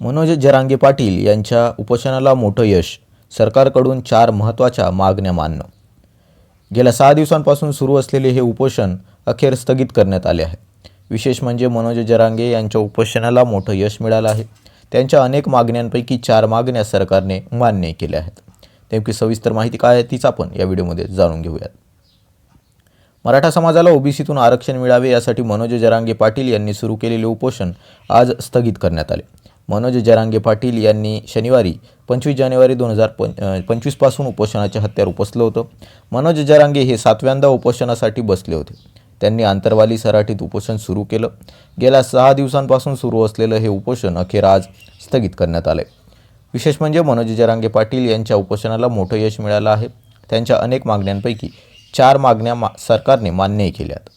मनोज जरांगे पाटील यांच्या उपोषणाला मोठं यश सरकारकडून चार महत्त्वाच्या मागण्या मानणं गेल्या सहा दिवसांपासून सुरू असलेले हे उपोषण अखेर स्थगित करण्यात आले आहे. विशेष म्हणजे मनोज जरांगे यांच्या उपोषणाला मोठं यश मिळालं आहे. त्यांच्या अनेक मागण्यांपैकी चार मागण्या सरकारने मान्य केल्या आहेत. नेमकी सविस्तर माहिती काय आहे तीच आपण या व्हिडिओमध्ये जाणून घेऊयात. मराठा समाजाला ओबीसीतून आरक्षण मिळावे यासाठी मनोज जरांगे पाटील यांनी सुरू केलेले उपोषण आज स्थगित करण्यात आले. मनोज जरांगे पाटील यांनी शनिवारी पंचवीस जानेवारी दोन हजार पं पंचवीसपासून उपोषणाचे हत्यार उपसलं होतं. मनोज जरांगे हे सातव्यांदा उपोषणासाठी बसले होते. त्यांनी आंतरवाली सराठीत उपोषण सुरू केलं. गेल्या सहा दिवसांपासून सुरू असलेलं हे उपोषण अखेर आज स्थगित करण्यात आले विशेष म्हणजे मनोज जरांगे पाटील यांच्या उपोषणाला मोठं यश मिळालं आहे. त्यांच्या अनेक मागण्यांपैकी चार मागण्या मा सरकारने मान्यही केल्यात.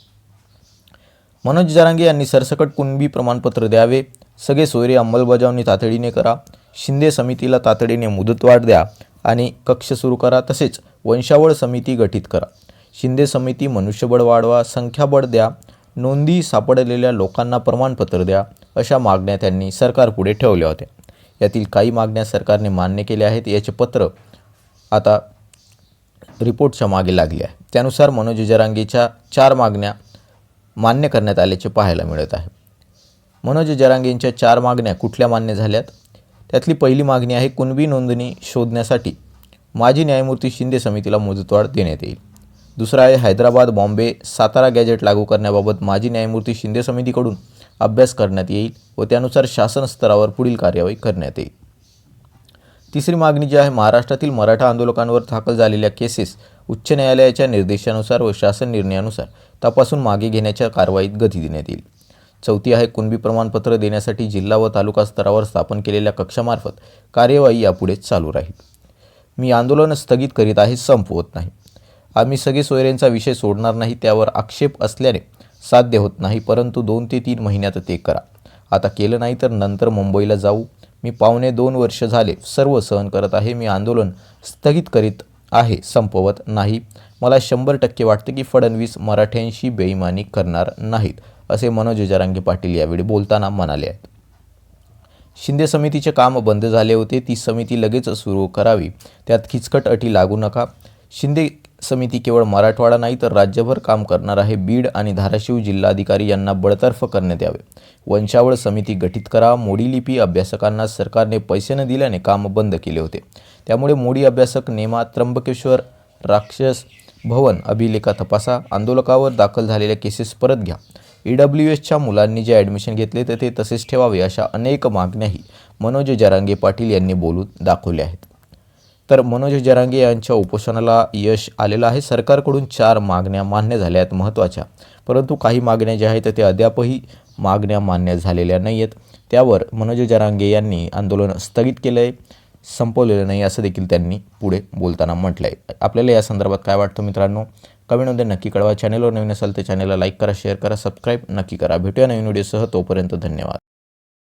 मनोज जरांगे यांनी सरसकट कुणबी प्रमाणपत्र द्यावे सगळे सोयरे अंमलबजावणी तातडीने करा शिंदे समितीला तातडीने मुदतवाढ द्या आणि कक्ष सुरू करा तसेच वंशावळ समिती गठीत करा. शिंदे समिती मनुष्यबळ वाढवा संख्याबळ द्या नोंदी सापडलेल्या लोकांना प्रमाणपत्र द्या अशा मागण्या त्यांनी सरकारपुढे ठेवल्या होत्या. यातील काही मागण्या सरकारने मान्य केल्या आहेत याचे पत्र आता रिपोर्टच्या मागे लागले आहे. त्यानुसार मनोज जरांगेच्या चार मागण्या मान्य करण्यात आल्याचे पाहायला मिळत आहे. मनोज जरांगेंच्या चार मागण्या कुठल्या मान्य झाल्यात? त्यातली पहिली मागणी आहे कुणबी नोंदणी शोधण्यासाठी माजी न्यायमूर्ती शिंदे समितीला मुदतवाढ देण्यात येईल. दुसरा आहे हैदराबाद बॉम्बे सातारा गॅजेट लागू करण्याबाबत माजी न्यायमूर्ती शिंदे समितीकडून अभ्यास करण्यात येईल व त्यानुसार शासन स्तरावर पुढील कार्यवाही करण्यात येईल. तिसरी मागणी जी आहे महाराष्ट्रातील मराठा आंदोलकांवर दाखल झालेल्या केसेस उच्च न्यायालयाच्या निर्देशानुसार व शासन निर्णयानुसार तपासून मागे घेण्याच्या कारवाईत गती देण्यात येईल. चौथी आहे कुणबी प्रमाणपत्र देण्यासाठी जिल्हा व तालुका स्तरावर स्थापन केलेल्या कक्षामार्फत कार्यवाही यापुढे चालू राहील. मी आंदोलन स्थगित करीत आहे संपवत नाही. आम्ही सगळे सोयऱ्यांचा विषय सोडणार नाही त्यावर आक्षेप असल्याने साध्य होत नाही परंतु दोन ते तीन महिन्यात ते करा. आता केलं नाही तर नंतर मुंबईला जाऊ. मी पावणे दोन वर्ष झाले सर्व सहन करत आहे मी आंदोलन स्थगित करीत आहे संपवत नाही. मला शंभर टक्के वाटते की फडणवीस मराठ्यांशी बेईमानी करणार नाहीत. असे मनोज जरांगे पाटील यावेळी बोलताना म्हणाले आहेत. शिंदे समितीचे काम बंद झाले होते ती समिती लगेच सुरू करावी. त्यात खिचकट अटी लागू नका. शिंदे समिती केवळ मराठवाडा नाही तर राज्यभर काम करणार आहे. बीड आणि धाराशिव जिल्हाधिकारी यांना बडतर्फ करण्यात यावे. वंशावळ समिती गठीत करा. मोडी लिपी अभ्यासकांना सरकारने पैसे न दिल्याने काम बंद केले होते. त्यामुळे मोडी अभ्यासक नेमा त्र्यंबकेश्वर राक्षस भवन अभिलेखा तपासा. आंदोलकावर दाखल झालेल्या केसेस परत घ्या. ई डब्ल्यू एसच्या मुलांनी जे ॲडमिशन घेतले तर ते तसेच ठेवावे अशा अनेक मागण्याही मनोज जरांगे पाटील यांनी बोलून दाखवल्या आहेत. तर मनोज जरांगे यांच्या उपोषणाला यश आलेलं आहे. सरकारकडून चार मागण्या मान्य झाल्या आहेत महत्त्वाच्या परंतु काही मागण्या ज्या आहेत त्या अद्यापही मागण्या मान्य झालेल्या नाही आहेत त्यावर मनोज जरांगे यांनी आंदोलन स्थगित केलं आहे संपवलेलं नाही असं देखील त्यांनी पुढे बोलताना म्हटलं आहे आपल्याला या संदर्भात काय वाटतं मित्रांनो? कमेंटमध्ये नक्की कळवा. चॅनलवर नवीन असाल तर चॅनलला लाईक करा शेअर करा सबस्क्राईब नक्की करा. भेटूया नवीन व्हिडिओसह तोपर्यंत धन्यवाद.